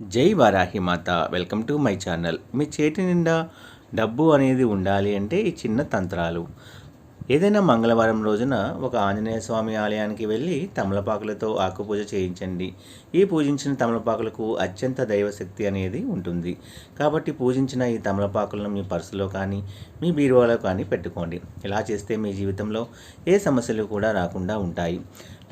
జై Varahi Mata. Welcome to my channel. మీ చేతి నిండా డబ్బు అనేది ఉండాలి అంటే ఈ చిన్న తంత్రాలు. ఏదైనా మంగళవారం రోజున ఒక ఆంజనేయ స్వామి ఆలయానికి వెళ్ళి తమలపాకులతో ఆకుపూజ చేయించండి. ఈ పూజించిన తమలపాకులకు అత్యంత దైవశక్తి అనేది ఉంటుంది. కాబట్టి పూజించిన ఈ తమలపాకులను మీ పర్సులో కానీ మీ బీరువాలో కానీ పెట్టుకోండి. ఇలా చేస్తే మీ జీవితంలో ఏ సమస్యలు కూడా రాకుండా ఉంటాయి.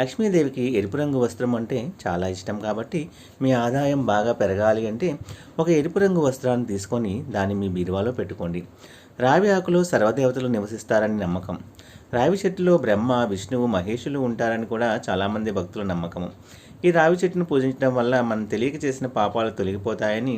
లక్ష్మీదేవికి ఎరుపు రంగు వస్త్రం అంటే చాలా ఇష్టం కాబట్టి మీ ఆదాయం బాగా పెరగాలి అంటే ఒక ఎరుపు రంగు వస్త్రాన్ని తీసుకొని దాన్ని మీ బీరువాలో పెట్టుకోండి. రావి ఆకులో సర్వదేవతలు నివసిస్తారని నమ్మకం. రావి చెట్టులో బ్రహ్మ విష్ణువు మహేషులు ఉంటారని కూడా చాలామంది భక్తుల నమ్మకము. ఈ రావి చెట్టును పూజించడం వల్ల మనం తెలియక చేసిన పాపాలు తొలగిపోతాయని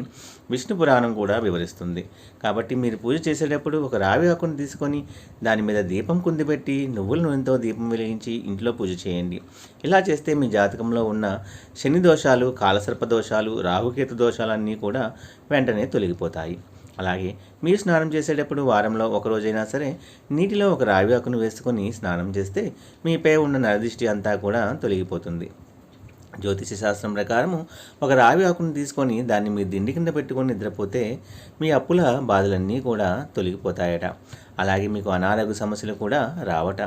విష్ణు పురాణం కూడా వివరిస్తుంది. కాబట్టి మీరు పూజ చేసేటప్పుడు ఒక రావి ఆకును తీసుకొని దాని మీద దీపం కుందిపెట్టి నువ్వుల నూనెతో దీపం వెలిగించి ఇంట్లో పూజ చేయండి. ఇలా చేస్తే మీ జాతకంలో ఉన్న శని దోషాలు కాలసర్ప దోషాలు రాహుకేతు దోషాలన్నీ కూడా వెంటనే తొలగిపోతాయి. అలాగే మీరు స్నానం చేసేటప్పుడు వారంలో ఒకరోజైనా సరే నీటిలో ఒక రావి ఆకును వేసుకొని స్నానం చేస్తే మీపై ఉన్న నరదిష్టి అంతా కూడా తొలగిపోతుంది. జ్యోతిష శాస్త్రం ప్రకారము ఒక రావి ఆకును తీసుకొని దాన్ని మీ దిండి కింద పెట్టుకొని నిద్రపోతే మీ అప్పుల బాధలన్నీ కూడా తొలగిపోతాయట. అలాగే మీకు అనారోగ్య సమస్యలు కూడా రావట.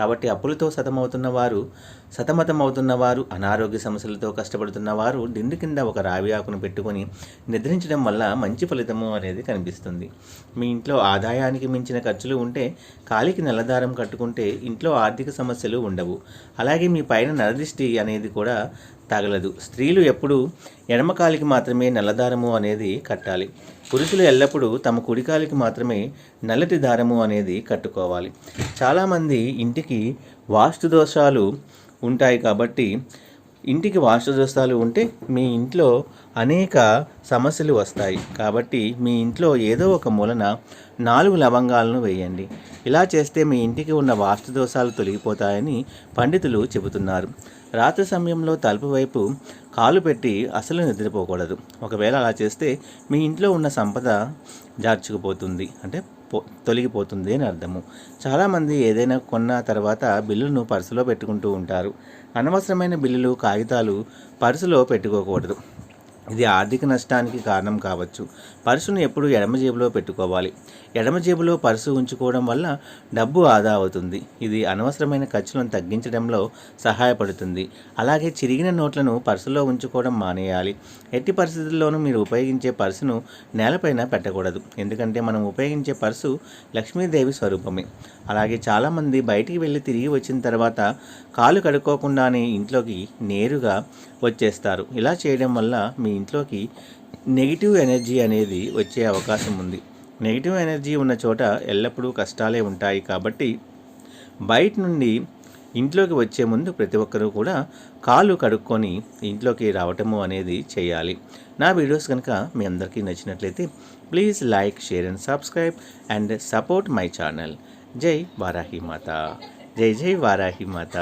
కాబట్టి అప్పులతో సతమవుతున్న వారు సతమతం వారు అనారోగ్య సమస్యలతో కష్టపడుతున్న వారు దిండు కింద ఒక రావి ఆకును పెట్టుకొని నిద్రించడం వల్ల మంచి ఫలితము అనేది కనిపిస్తుంది. మీ ఇంట్లో ఆదాయానికి మించిన ఖర్చులు ఉంటే కాలికి నల్లదారం కట్టుకుంటే ఇంట్లో ఆర్థిక సమస్యలు ఉండవు. అలాగే మీ పైన నరదిష్టి అనేది కూడా తగలదు. స్త్రీలు ఎప్పుడూ ఎడమకాలికి మాత్రమే నల్లదారము అనేది కట్టాలి. పురుషులు ఎల్లప్పుడూ తమ కుడికాలికి మాత్రమే నల్లటి దారము అనేది కట్టుకోవాలి. చాలామంది ఇంటికి వాస్తు దోషాలు ఉంటాయి కాబట్టి ఇంటికి వాస్తు దోషాలు ఉంటే మీ ఇంట్లో అనేక సమస్యలు వస్తాయి. కాబట్టి మీ ఇంట్లో ఏదో ఒక మూలన నాలుగు లవంగాలను వేయండి. ఇలా చేస్తే మీ ఇంటికి ఉన్న వాస్తు దోషాలు తొలగిపోతాయని పండితులు చెబుతున్నారు. రాత్రి సమయంలో తలుపు వైపు కాలు పెట్టి అసలు నిద్రపోకూడదు. ఒకవేళ అలా చేస్తే మీ ఇంట్లో ఉన్న సంపద జార్చుకుపోతుంది. అంటే పో తొలగిపోతుంది అని అర్థము. చాలామంది ఏదైనా కొన్న తర్వాత బిల్లును పర్సులో పెట్టుకుంటూ ఉంటారు. అనవసరమైన బిల్లులు కాగితాలు పర్సులో పెట్టుకోకూడదు. ఇది ఆర్థిక నష్టానికి కారణం కావచ్చు. పర్సును ఎప్పుడు ఎడమ జేబులో పెట్టుకోవాలి. ఎడమ జేబులో పర్సు ఉంచుకోవడం వల్ల డబ్బు ఆదా అవుతుంది. ఇది అనవసరమైన ఖర్చులను తగ్గించడంలో సహాయపడుతుంది. అలాగే చిరిగిన నోట్లను పర్సులో ఉంచుకోవడం మానేయాలి. ఎట్టి పరిస్థితుల్లోనూ మీరు ఉపయోగించే పర్సును నేలపైన పెట్టకూడదు. ఎందుకంటే మనం ఉపయోగించే పర్సు లక్ష్మీదేవి స్వరూపమే. అలాగే చాలామంది బయటికి వెళ్ళి తిరిగి వచ్చిన తర్వాత కాలు కడుక్కోకుండానే ఇంట్లోకి నేరుగా వచ్చేస్తారు. ఇలా చేయడం వల్ల మీ ఇంట్లోకి నెగిటివ్ ఎనర్జీ అనేది వచ్చే అవకాశం ఉంది. నెగిటివ్ ఎనర్జీ ఉన్న చోట ఎల్లప్పుడూ కష్టాలే ఉంటాయి కాబట్టి బయట నుండి ఇంట్లోకి వచ్చే ముందు ప్రతి ఒక్కరూ కూడా కాళ్ళు కడుక్కొని ఇంట్లోకి రావటము అనేది చేయాలి. నా వీడియోస్ కనుక మీ అందరికీ నచ్చినట్లయితే please like share and subscribe and support my channel. జై వారాహి మాత. జై జై వారాహి మాత.